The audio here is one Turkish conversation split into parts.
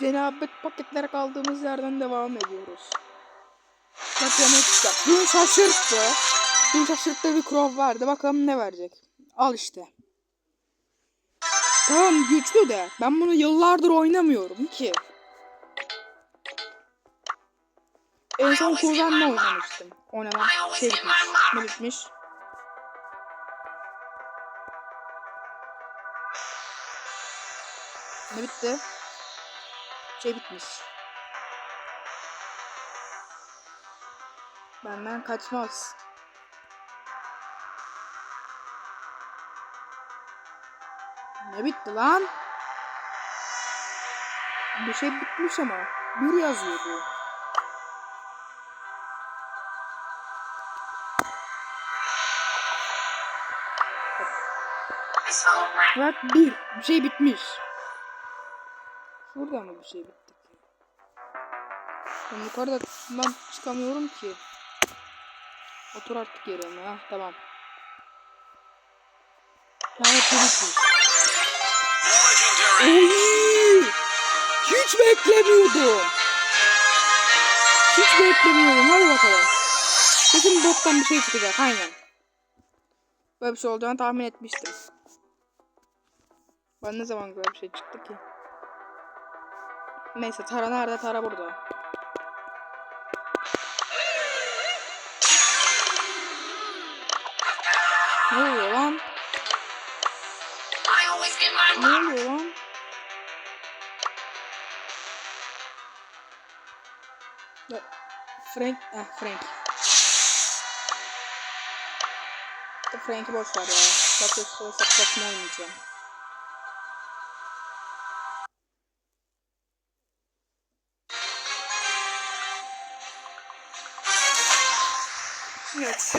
cenabet paketlere kaldığımız yerden devam ediyoruz. Bak yemek ister. Dün şaşırttı. Dün şaşırttı bir krov verdi. Bakalım ne verecek. Al işte. Tamam güçlü de ben bunu yıllardır oynamıyorum ki. En son kuzenle oynamıştım. Oynamam şey bitmiş. Ne bitmiş? Ne bitti? Şey bitmiş. Benden kaçmaz. Ne bitti lan? Bir şey bitmiş ama. Bir yazıyordu. Bak bir. Bir şey bitmiş. Şurada mı bir şey bitti ki? Ben yukarıda ben çıkamıyorum ki. Otur artık yerine. Ha tamam. Bitmiş. Oy! Hiç beklemiyordum. Hiç beklemiyordum. Hadi bakalım. Kesin boktan bir şey çıkacak. Aynen. Böyle bir şey olacağını tahmin etmiştim. Ben ne zaman böyle bir şey çıktı ki? Neyse Tara nerede? Tara burada. Ne oluyor lan? Ne oluyor lan? Frank, eh Frank. Frank'i boş ver ya. Bak o saplasını oynayacağım. Evet.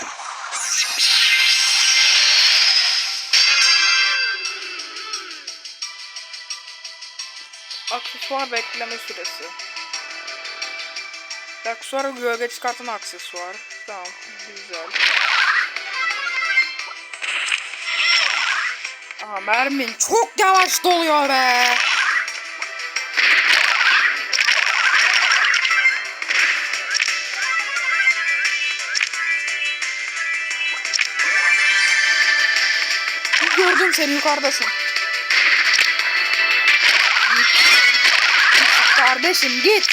Aksesuar bekleme süresi. Aksesuarı gölge çıkartan aksesuar. Tamam, güzel. Aha mermin çok yavaş doluyor be. Gördüm seni yukarıdasın. Kardeşim git.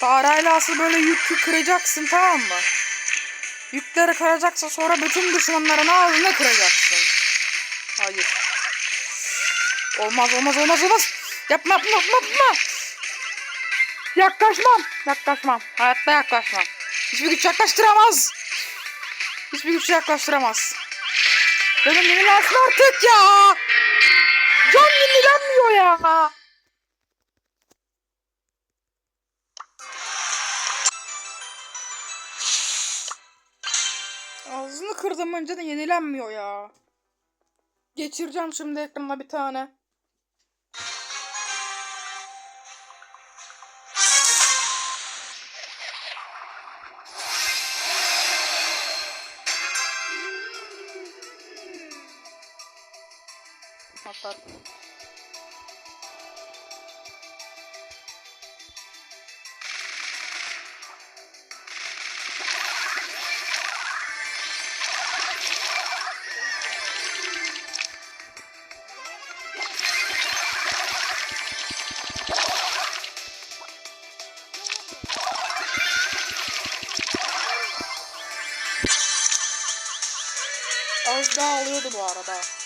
Tarayla asıl böyle yükü kıracaksın tamam mı? Yükleri kıracaksın sonra bütün düşmanların ağzını kıracaksın. Hayır. Olmaz olmaz olmaz olmaz. Yapma yapma yapma yapma. Yaklaşmam. Yaklaşmam. Hayatta yaklaşmam. Hiçbir güç yaklaştıramaz. Hiçbir güç yaklaştıramaz. Benim yenilensin artık ya. Can yenilenmiyor ya. Ağzını kırdım önce de yenilenmiyor ya. Geçireceğim şimdi ekrana bir tane. Hatta az daha alıyordu bu arada.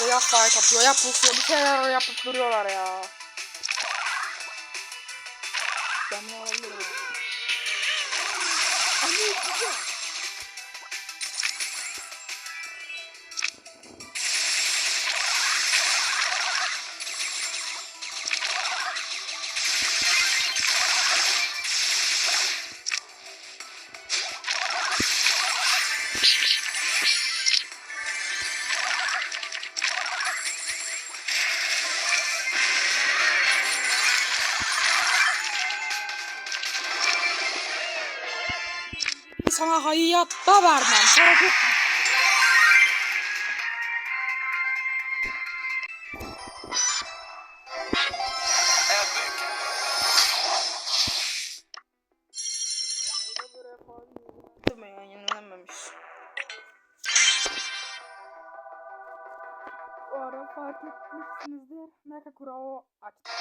Bir de yap fight yapıyor, yap pusuyor, bir şeyler yapıp duruyorlar ya. Sana hayatta vermem. Ara fark etmişsinizdir. Mecha Kurao açtı.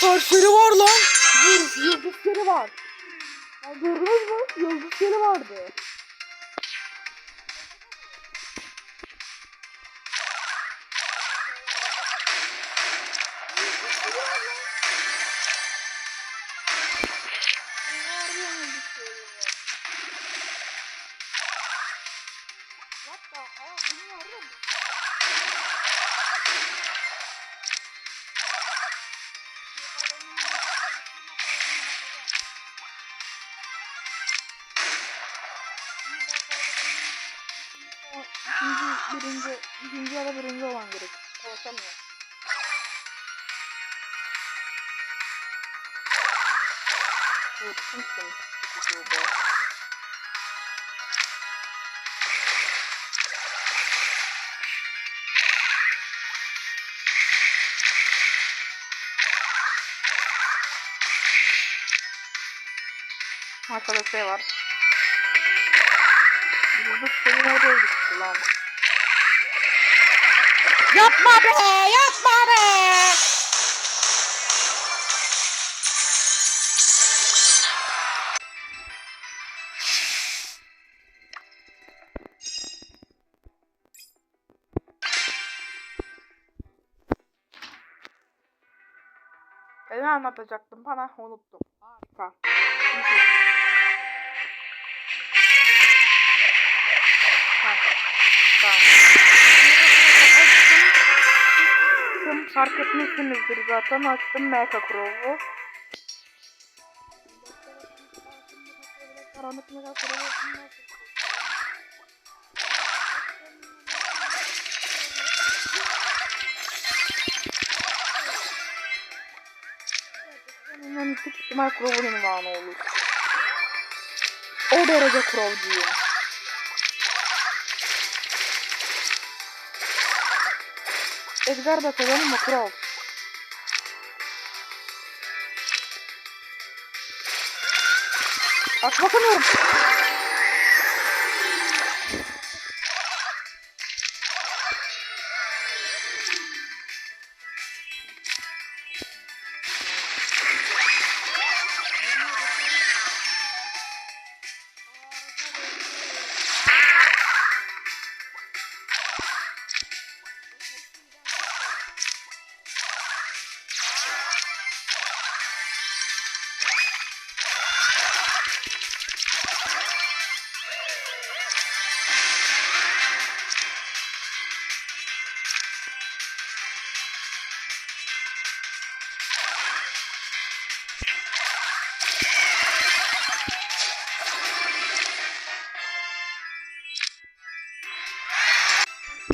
Fury var lan. Dur, Yıldız Fury var. Gördünüz mü? Yıldız Fury vardı. İkinci, birinci, ikinci ya da birinci olan gerek. Korkamıyorum. Evet, kimsin? Burada. Arkada şey var. Burada senin gitti lan. Yapma be! Yapma be! Ne anlatacaktım bana unuttum. Harika. Açtım. Fark etmişsinizdir zaten. Açtım Mecha Crow'u. Karanlık Mecha Crow'u. Yüksek ihtimal Crow'un ünvanı olur. O derece Crow'cuyum. Edgar da kazanır mı Crow? Bak bakamıyorum.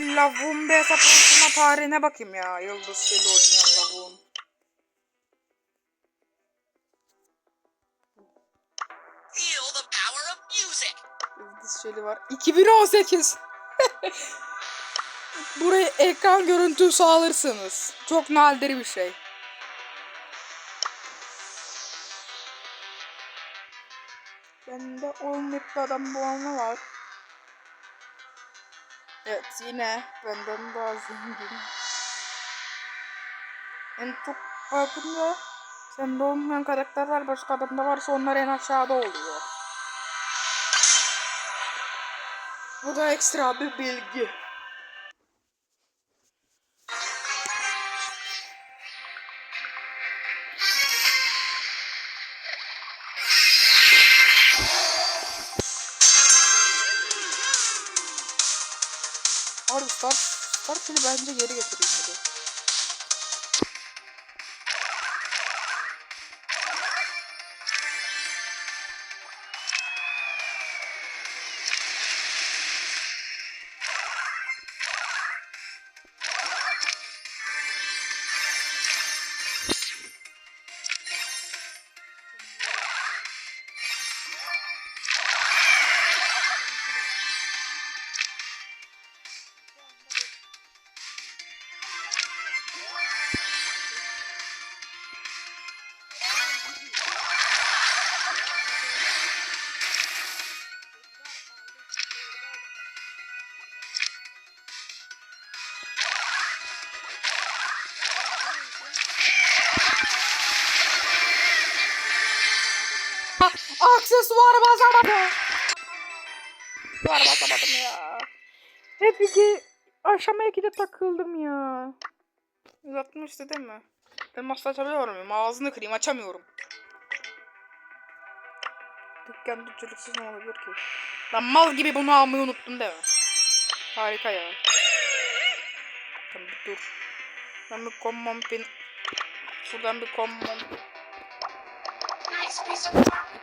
Lavuğun bir hesaplamasına tarihine bakayım ya. Yıldız Şeli oynayan lavuğun. Yıldız Şeli var. 2018. Buraya ekran görüntüsü alırsınız. Çok nadir bir şey. Bende olmayıp bir adam bulanma var. Evet yine benden daha zengin. En çok farkında sende olmayan karakterler başka adamda varsa onlar en aşağıda oluyor. Bu da ekstra bir bilgi. Bence geri getireyim hadi. Aksesuar basamadım. Var basamadım ya. Hep iki aşama 2'de takıldım ya. 160'tı değil mi? Ben asla açabiliyor muyum? Ağzını kırayım açamıyorum. Dükkan düçülüksüz ne olabilir ki? Ben mal gibi bunu almayı unuttum değil mi? Harika ya. Tamam dur. Ben bir common pin... Şuradan bir common...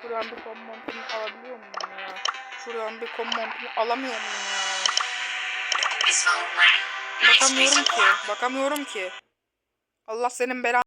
Şuradan bir pin alabiliyor muyum ya? Şuradan bir pin alamıyor muyum ya? Bakamıyorum ki. Bakamıyorum ki. Allah senin belanı